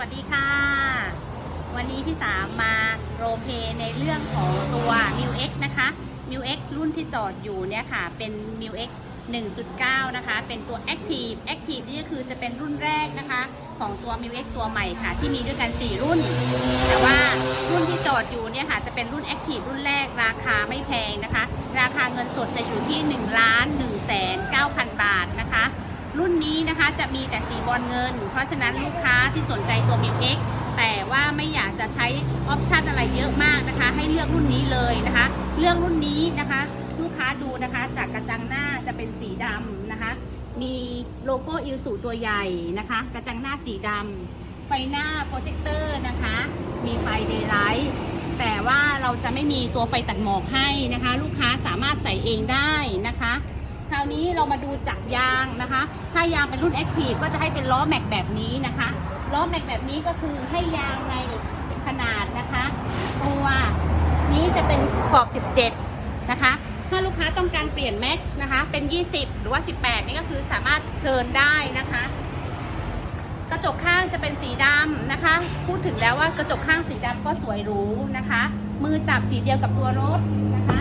วัสดีค่ะ วันนี้พี่สามมาโรเพย์ในเรื่องของตัว m i u X นะคะ m i u X รุ่นที่จอดอยู่เนี่ยค่ะ เป็น m i u X 1.9 นะคะ เป็นตัว Active Active นี่ก็คือจะเป็นรุ่นแรกนะคะ ของตัว m i u X ตัวใหม่ค่ะ ที่มีด้วยกัน 4 รุ่น แต่ว่ารุ่นที่จอดอยู่เนี่ยค่ะ จะเป็นรุ่น Active รุ่นแรกราคาไม่แพงนะคะ ราคาเงินสดจะอยู่ที่1ล้าน1แสน9,000 บาทนะคะ รุ่นนี้นะคะ จะมีแต่สีบอลเงิน เพราะฉะนั้นลูกค้าที่สนใจตัว m i u X แต่ว่าไม่อยากจะใช้ออปชันอะไรเยอะมากนะคะ ให้เลือกรุ่นนี้เลยนะคะ เลือกรุ่นนี้นะคะ ลูกค้าดูนะคะ จากกระจังหน้าจะเป็นสีดำนะคะ มีโลโก้อิลสูตัวใหญ่นะคะ กระจังหน้าสีดำไฟหน้าโปรเจคเตอร์นะคะ มีไฟเดย์ไลท์แต่ว่าเราจะไม่มีตัวไฟตัดหมอกให้นะคะ ลูกค้าสามารถใส่เองได้นะคะ คราวนี้เรามาดูจากยางนะคะ ถ้ายางเป็นรุ่น Active ก็จะให้เป็นล้อแม็กแบบนี้นะคะ ล้อแม็กแบบนี้ก็คือให้ยางในขนาดนะคะ ตัวนี้จะเป็นขอบ 17 นะคะ ถ้าลูกค้าต้องการเปลี่ยนแม็กนะคะ เป็น 20 หรือว่า 18 นี่ก็คือสามารถเทินได้นะคะ กระจกข้างจะเป็นสีดำนะคะ พูดถึงแล้วว่ากระจกข้างสีดำก็สวยหรูนะคะ มือจับสีเดียวกับตัวรถนะคะ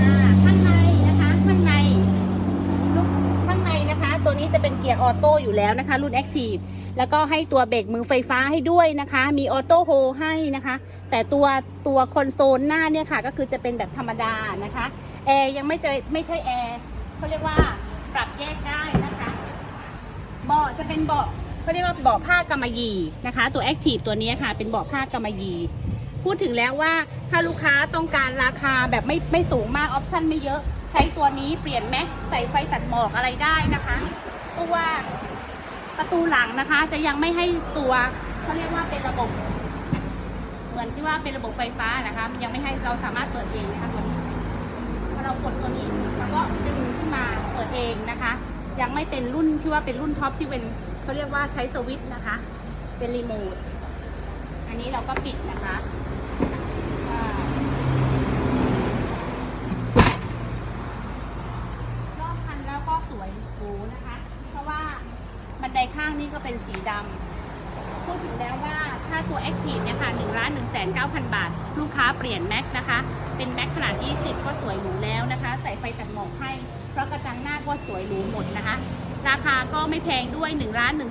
อ่าข้างในนะคะข้างในลูกข้างในนะคะ ตัวนี้จะเป็นเกียร์ออโต้อยู่แล้วนะคะ รุ่น Active แล้วก็ให้ตัวเบรกมือไฟฟ้าให้ด้วยนะคะ มีออโต้โฮให้นะคะ แต่ตัวตัวคอนโซลหน้าเนี่ยค่ะ ก็คือจะเป็นแบบธรรมดานะคะ แอร์ยังไม่เจอไม่ใช่แอร์เขาเรียกว่าปรับแยกได้นะคะเบาะจะเป็นเบาะเขาเรียกว่าเบาะผ้ากำมะหยี่นะคะ ตัว Active ตัวนี้ค่ะ เป็นเบาะผ้ากำมะหยี่พูดถึงแล้วว่าถ้าลูกค้าต้องการราคาแบบไม่ไม่สูงมากออปชั่นไม่เยอะ ใช้ตัวนี้เปลี่ยนแม็กใส่ไฟตัดหมอกอะไรได้นะคะ ตัวประตูหลังนะคะ จะยังไม่ให้ตัวเขาเรียกว่าเป็นระบบ เหมือนที่ว่าเป็นระบบไฟฟ้านะคะ มันยังไม่ให้เราสามารถเปิดเองนะคะตัวนี้พอเรากดตัวนี้แล้วก็ดึงขึ้นมาเปิดเองนะคะ ยังไม่เป็นรุ่นที่ว่าเป็นรุ่นท็อปที่เป็นเขาเรียกว่าใช้สวิตช์นะคะ เป็นรีโมทอันนี้เราก็ปิดนะคะ รอบคันแล้วก็สวยหรูนะคะ เพราะว่า ในข้างนี้ก็เป็นสีดำพูดถึงแล้วว่าถ้าตัว Active เนี่ยค่ะ1ล้าน1 9 0 0 0 บาท ลูกค้าเปลี่ยนแม็กนะคะ เป็นแม็กขนาด 20 ก็สวยหรูแล้วนะคะ ใส่ไฟตัดหมอกให้ เพราะกระจังหน้าก็สวยหรูหมดนะคะ ราคาก็ไม่แพงด้วย1ล้าน1 9 0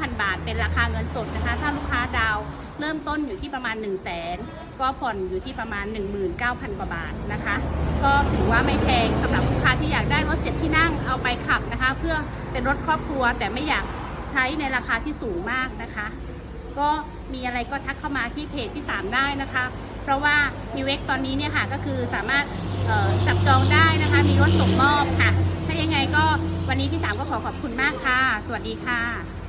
0 0 บาท เป็นราคาเงินสดนะคะ ถ้าลูกค้าดาว เริ่มต้นอยู่ที่ประมาณ 1 0 0 0 0แสนก็ผ่อนอยู่ที่ประมาณ 19,000 กว่าบาทนะคะ ก็ถือว่าไม่แพงสำหรับลูกค้าที่อยากได้รถเจ็ดที่นั่งเอาไปขับนะคะ เพื่อเป็นรถครอบครัวแต่ไม่อยากใช้ในราคาที่สูงมากนะคะ ก็มีอะไรก็ทักเข้ามาที่เพจที่ 3 ได้นะคะ เพราะว่ามีเวกตอนนี้เนี่ยค่ะก็คือสามารถจับจองได้นะคะ มีรถส่งมอบค่ะ ถ้ายังไงก็วันนี้พี่สามก็ขอขอบคุณมากค่ะ สวัสดีค่ะ